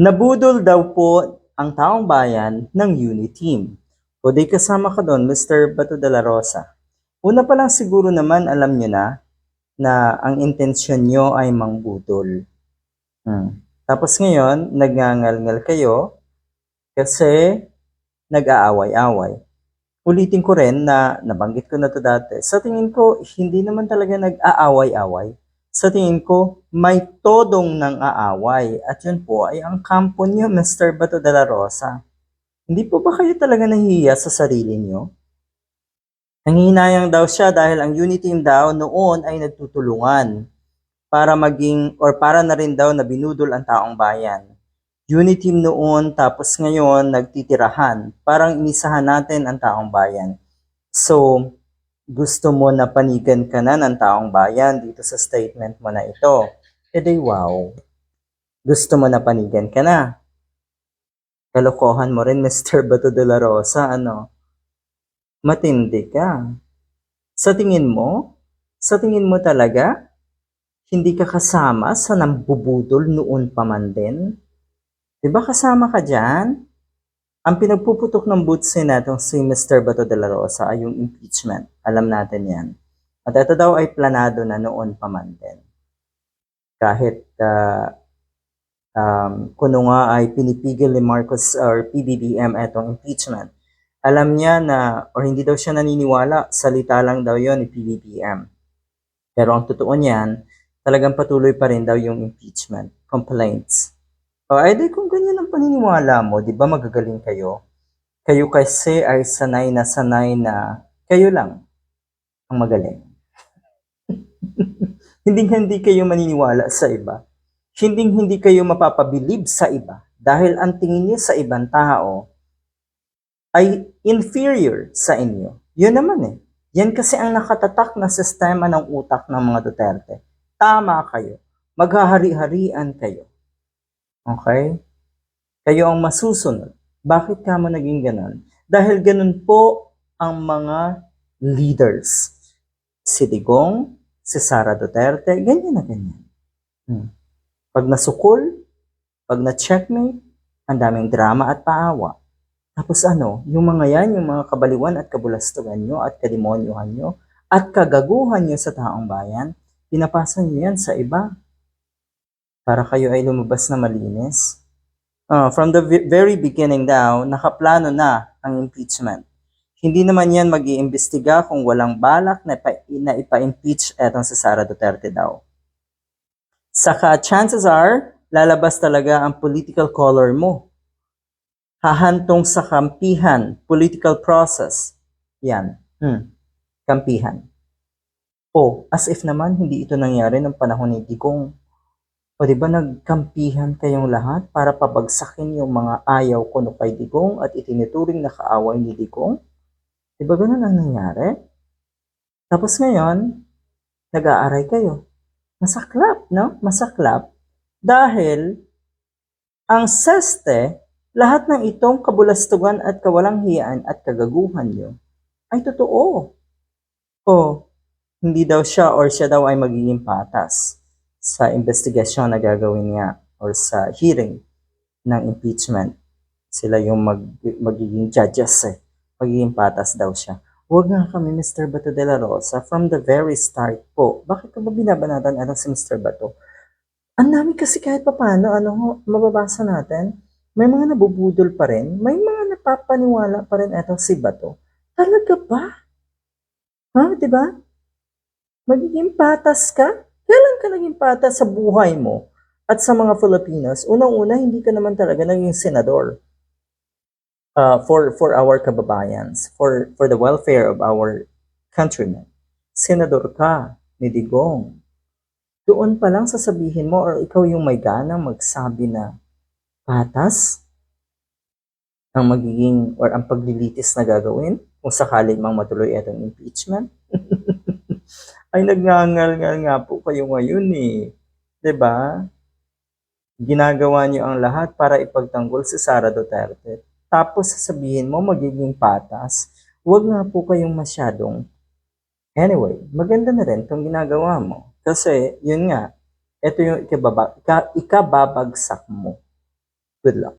Nabudol daw po ang taong bayan ng unit team. O di kasama ka doon, Mr. Bato de la Rosa. Una pa lang siguro naman alam nyo na na ang intensyon nyo ay mangbudol. Hmm. Tapos ngayon, nagngangalngal kayo kasi nag-aaway-away. Ulitin ko rin na nabanggit ko na to dati. Sa tingin ko, hindi naman talaga nag-aaway-away. Sa tingin ko, may todong nang aaway. At yun po ay ang kampo niyo, Mr. Bato de la Rosa. Hindi po ba kayo talaga nahihiya sa sarili niyo? Nangihinayang daw siya dahil ang unit team daw noon ay nagtutulungan para maging or para na rin daw na binudol ang taong bayan. Unit team noon tapos ngayon nagtitirahan. Parang inisahan natin ang taong bayan. So, gusto mo na panigan ka na ng taong bayan dito sa statement mo na ito. E di wow. Gusto mo na panigan ka na. Kalokohan mo rin, Mr. Bato de la Rosa, ano? Matindi ka. Sa tingin mo? Sa tingin mo talaga? Hindi ka kasama sa nambubudol noon pa man din? Di ba kasama ka dyan? Ang pinagpuputok ng butsi natong si Mr. Bato de la Rosa ay yung impeachment. Alam natin yan. At ito daw ay planado na noon pa man din. Kahit ah, um, kuno nga ay pinipigil ni Marcos or PBBM etong impeachment. Alam niya na, or hindi daw siya naniniwala, salita lang daw yon ni PBBM. Pero ang totoo niyan, talagang patuloy pa rin daw yung impeachment, complaints. O ay di kung ganyan ang paniniwala mo, di ba magagaling kayo? Kayo kasi ay sanay na sanay na kayo lang ang magaling. hindi hindi kayo maniniwala sa iba. Hindi hindi kayo mapapabilib sa iba dahil ang tingin niyo sa ibang tao ay inferior sa inyo. Yun naman eh. Yan kasi ang nakatatak na sistema ng utak ng mga Duterte. Tama kayo. Maghahari-harian kayo. Okay? Kayo ang masusunod. Bakit ka mo naging ganon? Dahil ganun po ang mga leaders. Si Digong, si Sara Duterte, ganyan na ganyan. Hmm. Pag nasukol, pag na-checkmate, ang daming drama at paawa. Tapos ano, yung mga yan, yung mga kabaliwan at kabulastugan nyo at kademonyuhan nyo at kagaguhan nyo sa taong bayan, pinapasa nyo yan sa iba para kayo ay lumabas na malinis. Ah, from the ve- very beginning daw, nakaplano na ang impeachment. Hindi naman yan mag iimbestiga kung walang balak na, ipa- na ipa-impeach etong si Sara Duterte daw. Saka chances are, lalabas talaga ang political color mo. Hahantong sa kampihan, political process. Yan. Hmm. Kampihan. O, as if naman hindi ito nangyari ng panahon ni Digong. O di ba nagkampihan kayong lahat para pabagsakin yung mga ayaw ko no kay Digong at itinuturing na kaaway ni Digong? Di ba ganun ang nangyari? Tapos ngayon, nag-aaray kayo. Masaklap, no? Masaklap. Dahil ang seste, lahat ng itong kabulastugan at kawalang hiyaan at kagaguhan nyo ay totoo. O hindi daw siya or siya daw ay magiging patas sa investigasyon na gagawin niya or sa hearing ng impeachment. Sila yung mag, magiging judges eh. Magiging patas daw siya. Huwag nga kami, Mr. Bato de la Rosa, from the very start po. Bakit ka ba binabanatan ano si Mr. Bato? Ang dami kasi kahit papano, ano, mababasa natin, may mga nabubudol pa rin, may mga napapaniwala pa rin eto si Bato. Talaga ba? Ha, di ba? Magiging patas ka? Ka naging patas sa buhay mo at sa mga Filipinos? Unang-una, hindi ka naman talaga naging senador uh, for for our kababayans, for for the welfare of our countrymen. Senador ka ni Digong. Doon pa lang sasabihin mo or ikaw yung may ganang magsabi na patas ang magiging or ang paglilitis na gagawin kung sakali mang matuloy itong impeachment. Ay nagngangal-ngal nga po kayo ngayon eh. ba? Ginagawa niyo ang lahat para ipagtanggol si Sara Duterte. Tapos sasabihin mo magiging patas. Huwag nga po kayong masyadong Anyway, maganda na rin itong ginagawa mo. Kasi, yun nga, ito yung ikababa, ika, ikababagsak mo. Good luck.